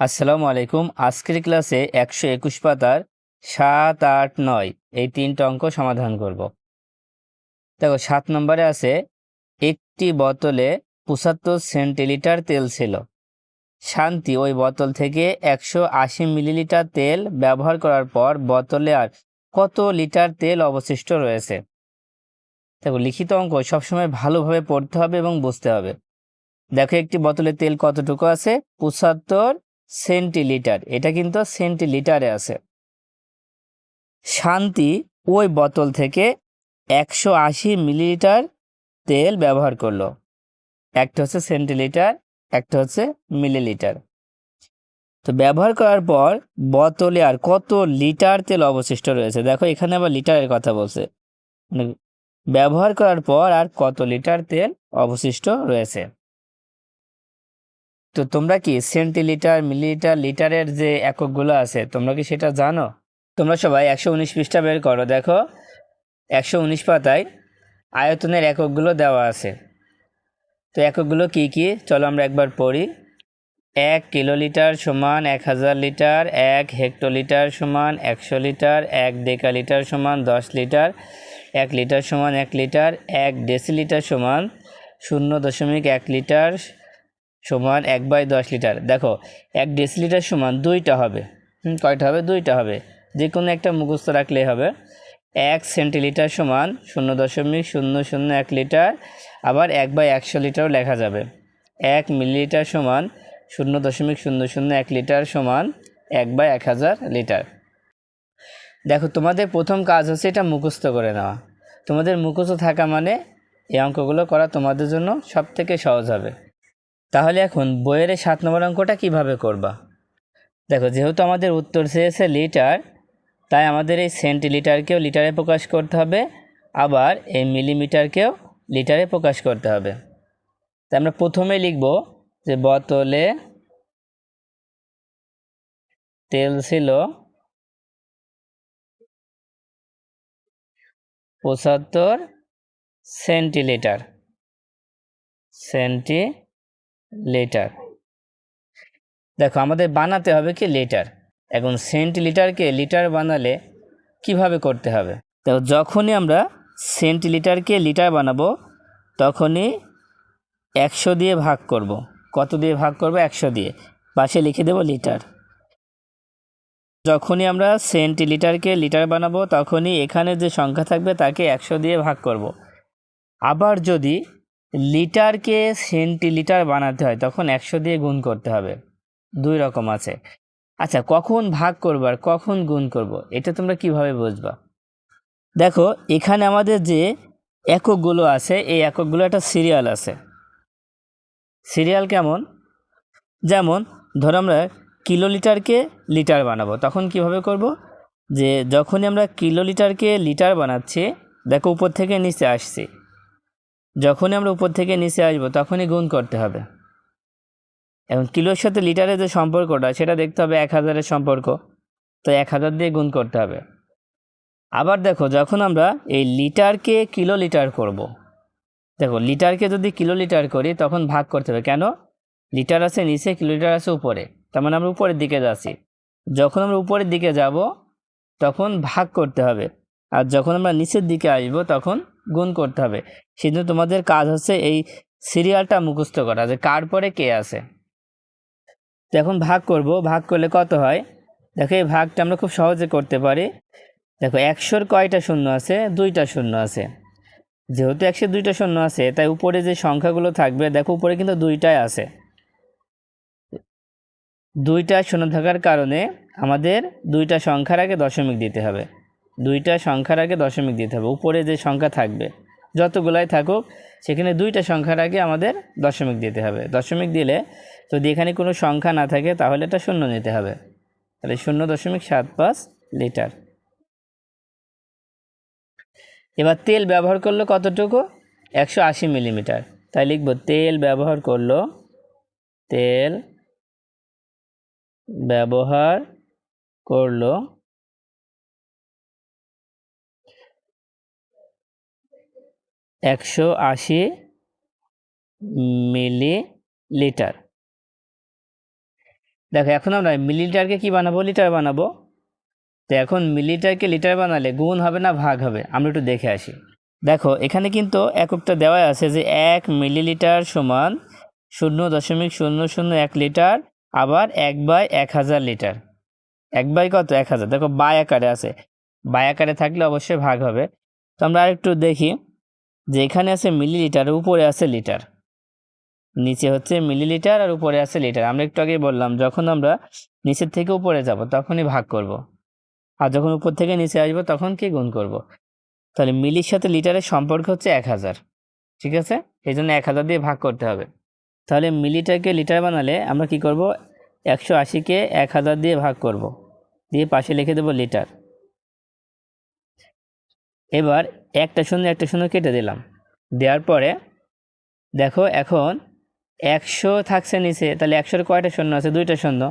আসসালামু আলাইকুম। আজকের ক্লাসে একশো একুশ পাতার সাত, আট, নয় এই তিনটা অঙ্ক সমাধান করব। দেখো, সাত নম্বরে আছে, একটি বোতলে পঁচাত্তর সেন্টিলিটার তেল ছিল। শান্তি, ওই বোতল থেকে একশো আশি মিলিলিটার তেল ব্যবহার করার পর বোতলে আর কত লিটার তেল অবশিষ্ট রয়েছে? দেখো, লিখিত অঙ্ক সবসময় ভালোভাবে পড়তে হবে এবং বুঝতে হবে। দেখো, একটি বোতলে তেল কতটুকু আছে? পঁচাত্তর সেন্টিলিটার। এটা কিন্তু সেন্টিলিটারে আছে। শান্তি ওই বোতল থেকে একশো আশি মিলিলিটার তেল ব্যবহার করল। একটা হচ্ছে সেন্টিলিটার, একটা হচ্ছে মিলিলিটার। তো ব্যবহার করার পর বোতলে আর কত লিটার তেল অবশিষ্ট রয়েছে? দেখো, এখানে আবার লিটারের কথা বলছে। মানে ব্যবহার করার পর আর কত লিটার তেল অবশিষ্ট রয়েছে? তো তোমরা কি সেন্টিলিটার, মিলিলিটার, লিটারের যে এককগুলো আছে, তোমরা কি সেটা জানো? তোমরা সবাই একশো উনিশ পৃষ্ঠা বের করো, দেখো। একশো উনিশ পাতায় আয়তনের এককগুলো দেওয়া আছে। তো এককগুলো কি কি? চলো আমরা একবার পড়ি। এক কিলোলিটার সমান এক হাজার লিটার, এক হেক্টোলিটার সমান একশো লিটার, এক ডেকালিটার সমান দশ লিটার, এক লিটার সমান এক লিটার, এক ডেসিলিটার সমান শূন্য দশমিক এক লিটার সমান এক বাই দশ লিটার। দেখো, এক ডেসিলিটার সমান দুইটা হবে। কয়টা হবে? দুইটা হবে। যে কোনো একটা মুখস্থ রাখলেই হবে। এক সেন্টিলিটার সমান শূন্য দশমিক শূন্য শূন্য এক লিটার, আবার এক বাই একশো লিটারও লেখা যাবে। এক মিলিলিটার সমান শূন্য দশমিক শূন্য শূন্য এক লিটার সমান এক বাই এক হাজার লিটার। দেখো, তোমাদের প্রথম কাজ হচ্ছে এটা মুখস্থ করে নেওয়া। তোমাদের মুখস্থ থাকা মানে এই অঙ্কগুলো করা তোমাদের জন্য সব থেকে সহজ হবে। তাহলে এখন বইয়ের সাত নম্বর অঙ্কটা কীভাবে করবা? দেখো, যেহেতু আমাদের উত্তর চেয়েছে লিটার, তাই আমাদের এই সেন্টিলিটারকেও লিটারে প্রকাশ করতে হবে, আবার এই মিলিমিটারকেও লিটারে প্রকাশ করতে হবে। তাই আমরা প্রথমে লিখব যে বোতলে তেল ছিল পঁচাত্তর সেন্টিলিটার। সেন্টি লিটার দেখো, আমাদের বানাতে হবে কি লিটার এখন সেন্টিলিটারকে লিটার বানালে কীভাবে করতে হবে? দেখো, যখনই আমরা সেন্টিলিটারকে লিটার বানাবো, তখনই একশো দিয়ে ভাগ করব। কত দিয়ে ভাগ করব? একশো দিয়ে। পাশে লিখে দেব লিটার যখনই আমরা সেন্টিলিটারকে লিটার বানাবো, তখনই এখানে যে সংখ্যা থাকবে, তাকে একশো দিয়ে ভাগ করব। আবার যদি লিটারকে সেন্টিলিটার বানাতে হয়, তখন একশো দিয়ে গুণ করতে হবে। দুই রকম আছে। আচ্ছা কখন ভাগ করব আর কখন গুণ করব, এটা তোমরা কীভাবে বুঝবা? দেখো, এখানে আমাদের যে এককগুলো আছে, এই এককগুলো একটা সিরিয়াল আছে। সিরিয়াল কেমন? যেমন, ধরো আমরা কিলোলিটারকে লিটার বানাবো, তখন কীভাবে করব? যে যখনই আমরা কিলোলিটারকে লিটার বানাচ্ছি, দেখো উপর থেকে নিচে আসছি। যখনই আমরা উপর থেকে নিচে আসব, তখনই গুণ করতে হবে। এখন কিলোর সাথে লিটারের যে সম্পর্কটা, সেটা দেখতে হবে এক হাজারের সম্পর্ক। তো এক হাজার দিয়ে গুণ করতে হবে। আবার দেখো, যখন আমরা এই লিটারকে কিলো লিটার করব। দেখো, লিটারকে যদি কিলো লিটার করি, তখন ভাগ করতে হবে। কেন? লিটার আছে নিচে কিলো লিটার আছে উপরে। তার মানে আমরা উপরের দিকে যাচ্ছি। যখন আমরা উপরের দিকে যাব, তখন ভাগ করতে হবে। আর যখন আমরা নিচের দিকে আসব, তখন গুণ করতে হবে। সেজন্য তোমাদের কাজ হচ্ছে এই সিরিয়ালটা মুখস্থ করা যে কার পরে কে আছে। তো এখন ভাগ করব। ভাগ করলে কত হয়? দেখো, এই ভাগটা আমরা খুব সহজে করতে পারি। দেখো, একশোর কয়টা শূন্য আছে? দুইটা শূন্য আছে। যেহেতু একশো দুইটা শূন্য আছে, তাই উপরে যে সংখ্যাগুলো থাকবে, দেখো উপরে কিন্তু দুইটাই আছে। দুইটা শূন্য থাকার কারণে আমাদের দুইটা সংখ্যার আগে দশমিক দিতে হবে। দুইটা সংখ্যার আগে দশমিক দিতে হবে। উপরে যে সংখ্যা থাকবে, যতগুলাই থাকুক, সেখানে দুইটা সংখ্যার আগে আমাদের দশমিক দিতে হবে। দশমিক দিলে যদি এখানে কোনো সংখ্যা না থাকে, তাহলে এটা শূন্য নিতে হবে। তাহলে শূন্য দশমিক সাত পাঁচ লিটার। এবার তেল ব্যবহার করল কতটুকু? একশো আশি মিলিমিটার। তাই লিখব, তেল ব্যবহার করল, তেল ব্যবহার করল একশো আশি মিলি লিটার দেখো, এখন আমরা মিলিলিটারকে কি বানাবো? লিটার বানাবো। তো এখন মিলিলিটারকে লিটার বানালে গুণ হবে না, ভাগ হবে? আমরা একটু দেখে আসি। দেখো, এখানে কিন্তু এককটা দেওয়া আছে যে এক মিলিলিটার সমান শূন্য দশমিক শূন্য শূন্য এক লিটার আবার এক বাই এক হাজার লিটার। এক বাই কত? এক হাজার। দেখো, বাই আকারে আছে। বাই আকারে থাকলে অবশ্যই ভাগ হবে। তো আমরা আরেকটু দেখি। যে এখানে আছে মিলিলিটার, উপরে আছে লিটার নিচে হচ্ছে মিলিলিটার আর উপরে আছে লিটার আমরা একটু আগে বললাম, যখন আমরা নিচের থেকে উপরে যাব, তখনই ভাগ করব। আর যখন উপর থেকে নিচে আসব, তখন কি গুণ করব। তাহলে মিলির সাথে লিটারের সম্পর্ক হচ্ছে এক হাজার, ঠিক আছে এই জন্য এক হাজার দিয়ে ভাগ করতে হবে তাহলে মিলিটারকে লিটার বানালে আমরা কি করব একশো আশিকে এক হাজার দিয়ে ভাগ করব। দিয়ে পাশে লিখে দেবো লিটার এবার একটা শূন্য একটা শূন্য কেটে দিলাম। দেওয়ার পরে, দেখো এখন একশো থাকছে নিচে, তাহলে একশোর কয়টা শূন্য আছে? দুইটা শূন্য।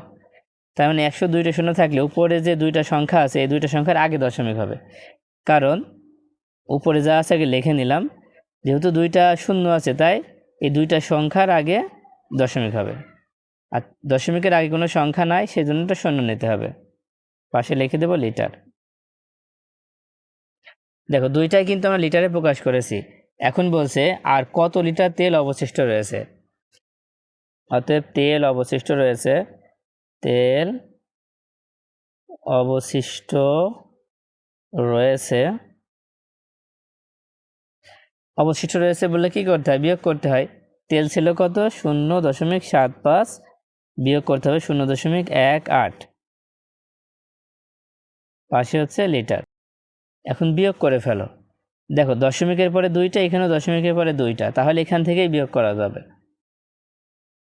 তার মানে একশো দুইটা শূন্য থাকলে উপরে যে দুইটা সংখ্যা আছে, এই দুইটা সংখ্যার আগে দশমিক হবে। কারণ উপরে যা আছে আগে লিখে নিলাম, যেহেতু দুইটা শূন্য আছে, তাই এই দুইটা সংখ্যার আগে দশমিক হবে। আর দশমিকের আগে কোনো সংখ্যা নাই সেই জন্য তো শূন্য নিতে হবে। পাশে লিখে দেবো লিটার। দেখো, দুইটাই কিন্তু আমরা লিটারে প্রকাশ করেছি। এখন বলছে, আর কত লিটার তেল অবশিষ্ট রয়েছে? অতএব তেল অবশিষ্ট রয়েছে। তেল অবশিষ্ট রয়েছে। অবশিষ্ট রয়েছে বলে কি করতে হয়? বিয়োগ করতে হয়। তেল ছিল কত? শূন্য দশমিক সাত পাঁচ। বিয়োগ করতে হবে শূন্য দশমিক এক আট। পাশে হচ্ছে লিটার। এখন বিয়োগ করে ফেলো। দেখো, দশমিকের পরে দুইটা, এখানেও দশমিকের পরে দুইটা। তাহলে এখান থেকেই বিয়োগ করা যাবে।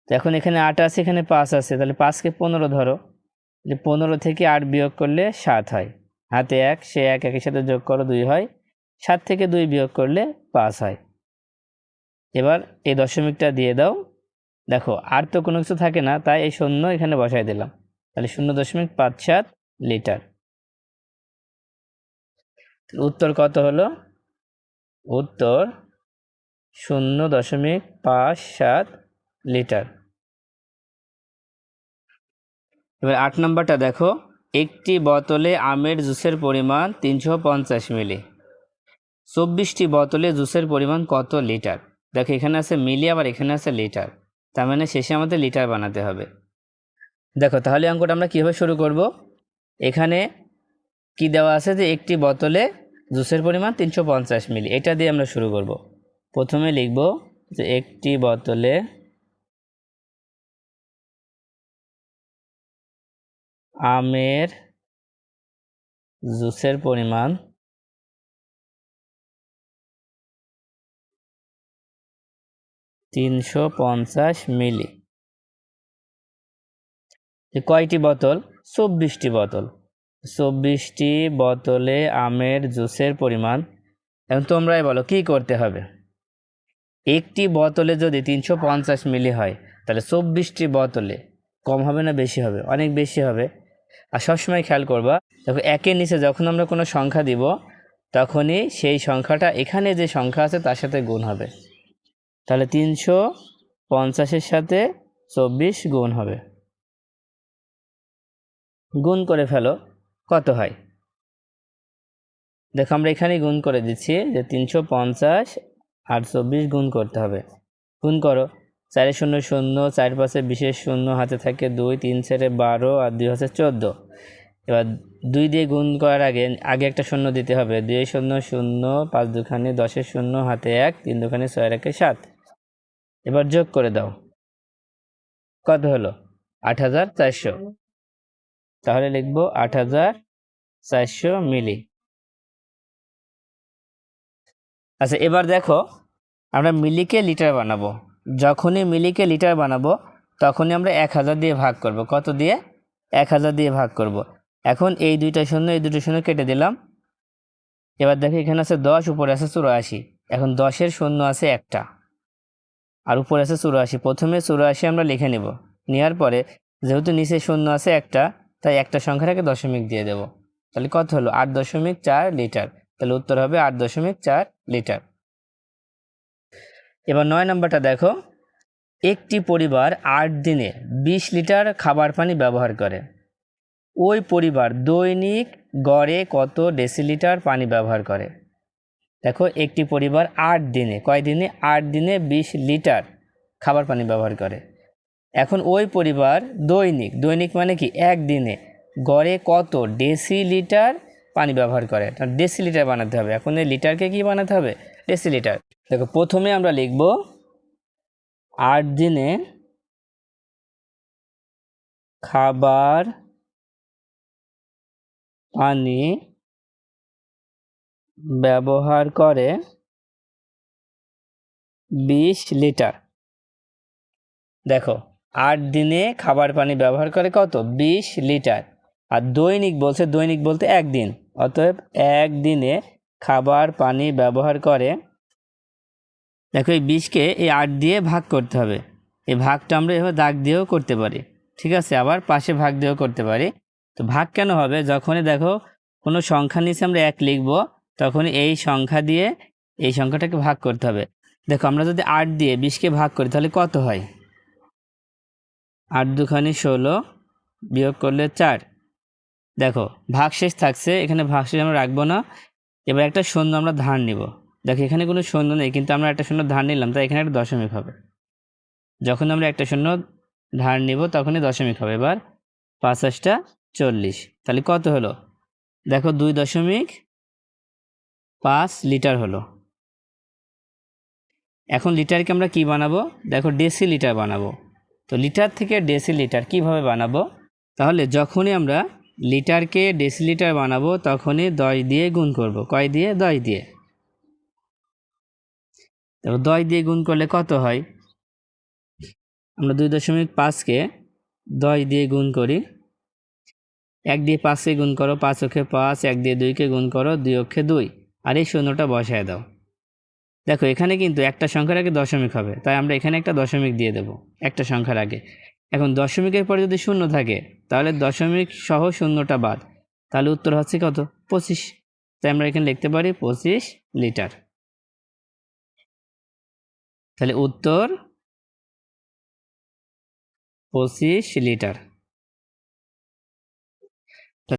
তো এখন এখানে আট আছে, এখানে পাঁচ আছে। তাহলে পাঁচকে পনেরো ধরো। যে পনেরো থেকে আট বিয়োগ করলে সাত হয়। হাতে এক, সে এক, একের সাথে যোগ করো দুই হয়। সাত থেকে দুই বিয়োগ করলে পাঁচ হয়। এবার এই দশমিকটা দিয়ে দাও। দেখো, আর তো কোনো কিছু থাকে না, তাই এই শূন্য এখানে বসাই দিলাম। তাহলে শূন্য দশমিক পাঁচ সাত লিটার। উত্তর কত হলো? উত্তর শূন্য দশমিক পাঁচ সাত লিটার। এবার আট নম্বরটা দেখো। একটি বোতলে আমের জুসের পরিমাণ তিনশো পঞ্চাশ মিলি। চব্বিশটি বোতলে জুসের পরিমাণ কত লিটার? দেখো, এখানে আছে মিলি, আবার এখানে আছে লিটার। তার মানে শেষে আমাদের লিটার বানাতে হবে। দেখো, তাহলে অঙ্কটা আমরা কীভাবে শুরু করব? এখানে কি দেওয়া আছে যে একটি বোতলে জুসের পরিমাণ তিনশো পঞ্চাশ মিলি, এটা দিয়ে আমরা শুরু করব। প্রথমে লিখব যে একটি বোতলে আমের জুসের পরিমাণ তিনশো পঞ্চাশ মিলি। কয়টি বোতল? চব্বিশটি বোতল। চব্বিশটি বোতলে আমের জুসের পরিমাণ। এখন তোমরাই বলো, কি করতে হবে? একটি বোতলে যদি তিনশো পঞ্চাশ মিলি হয়, তাহলে চব্বিশটি বোতলে কম হবে না বেশি হবে? অনেক বেশি হবে। আর সবসময় খেয়াল করবা, দেখো, একের নিচে যখন আমরা কোনো সংখ্যা দিব, তখনই সেই সংখ্যাটা, এখানে যে সংখ্যা আছে, তার সাথে গুণ হবে। তাহলে তিনশো পঞ্চাশের সাথে চব্বিশ গুণ হবে। গুণ করে ফেলো। কত হয়? দেখো, আমরা এখানেই গুণ করে দিচ্ছি যে তিনশো পঞ্চাশ আর চব্বিশ গুণ করতে হবে। গুণ করো। চারে শূন্য শূন্য, চার পাশে বিশেষ শূন্য, হাতে থাকে দুই, তিন চারে বারো আর দুই হচ্ছে চোদ্দ। এবার দুই দিয়ে গুণ করার আগে আগে একটা শূন্য দিতে হবে। দুই শূন্য শূন্য, পাঁচ দুখানি দশের শূন্য, হাতে এক, তিন দুখানি ছয় একে সাত। এবার যোগ করে দাও। কত হলো? আট হাজার চারশো। তাহলে লিখব আট হাজার চারশো মিলি। আচ্ছা এবার দেখো, আমরা মিলিকে লিটার বানাবো। যখনই মিলিকে লিটার বানাবো, তখনই আমরা এক হাজার দিয়ে ভাগ করব। কত দিয়ে? এক হাজার দিয়ে ভাগ করব। এখন এই দুইটা শূন্য, এই দুটো শূন্য কেটে দিলাম। এবার দেখো, এখানে আছে দশ, উপরে আছে চুরাশি। এখন দশের শূন্য আছে একটা। আর উপরে আছে চুরাশি। প্রথমে চুরাশি আমরা লিখে নেব। নেওয়ার পরে যেহেতু নিচে শূন্য আছে একটা তাই একটা সংখ্যাটাকে দশমিক দিয়ে দেব। তাহলে কত হলো? আট দশমিক চার লিটার। তাহলে উত্তর হবে আট দশমিক চার লিটার। এবার নয় নম্বরটা দেখো। একটি পরিবার আট দিনে বিশ লিটার খাবার পানি ব্যবহার করে। ওই পরিবার দৈনিক গড়ে কত ডেসিলিটার পানি ব্যবহার করে? দেখো, একটি পরিবার আট দিনে, কয় দিনে? আট দিনে বিশ লিটার খাবার পানি ব্যবহার করে। এখন ওই পরিবার দৈনিক দৈনিক মানে কি? একদিনে। গড়ে কত? ডেসিলিটার পানি ব্যবহার করে। ডেসিলিটার বানাতে হবে। এখন এই লিটারকে কি বানাতে হবে? ডেসিলিটার। দেখো, প্রথমে আমরা লিখব আট দিনে খাবার পানি ব্যবহার করে বিশ লিটার। দেখো আট দিনে খাবার পানি ব্যবহার করে কত? বিশ লিটার। আর দৈনিক বলছে, দৈনিক বলতে একদিন। অতএব একদিনে খাবার পানি ব্যবহার করে, দেখো এই বিষকে এই আট দিয়ে ভাগ করতে হবে। এই ভাগটা আমরা এভাবে দাগ দিয়েও করতে পারি। ঠিক আছে? আবার পাশে ভাগ দিয়েও করতে পারি। তো ভাগ কেন হবে? যখনই দেখো কোনো সংখ্যা নিচে আমরা এক লিখব তখন এই সংখ্যা দিয়ে এই সংখ্যাটাকে ভাগ করতে হবে। দেখো আমরা যদি আট দিয়ে বিশকে ভাগ করি, তাহলে কত হয়? আট দুখানি ষোলো বিয়োগ করলে চার। দেখো ভাগশেষ থাকছে, এখানে ভাগশেষ আমরা রাখব না। এবার একটা শূন্য আমরা ধার নিব। দেখো, এখানে কোনো শূন্য নেই, কিন্তু আমরা একটা শূন্য ধার নিলাম, তাই এখানে একটা দশমিক হবে। যখন আমরা একটা শূন্য ধার নিব, তখনই দশমিক হবে। এবার পাঁচাশটা চল্লিশ। তাহলে কত হলো? দেখো, দুই দশমিক পাঁচ লিটার হলো। এখন লিটারকে আমরা কি বানাবো? দেখো ডেসি লিটার বানাবো। তো লিটার থেকে ডেসি লিটার কীভাবে বানাবো? তাহলে যখনই আমরা লিটারকে ডেসি লিটার বানাবো, তখনই দশ দিয়ে গুণ করব। কয় দিয়ে? দশ দিয়ে। তারপর দশ দিয়ে গুণ করলে কত হয়? আমরা দুই দশমিক পাঁচকে দশ দিয়ে গুণ করি। এক দিয়ে পাঁচকে গুণ করো, পাঁচ অক্ষে পাঁচ, এক দিয়ে দুইকে গুণ করো, দুই অক্ষে দুই। আর এই শূন্যটা বসায় দাও। দেখো, এখানে কিন্তু একটা সংখ্যার আগে দশমিক হবে, তাই আমরা এখানে একটা দশমিক দিয়ে দেব, একটা সংখ্যার আগে। এখন দশমিকের পরে যদি শূন্য থাকে, তাহলে দশমিক সহ শূন্যটা বাদ, তাহলে উত্তর হচ্ছে কত? পঁচিশ। তাই আমরা এখানে লিখতে পারি পঁচিশ লিটার। তাহলে উত্তর পঁচিশ লিটার।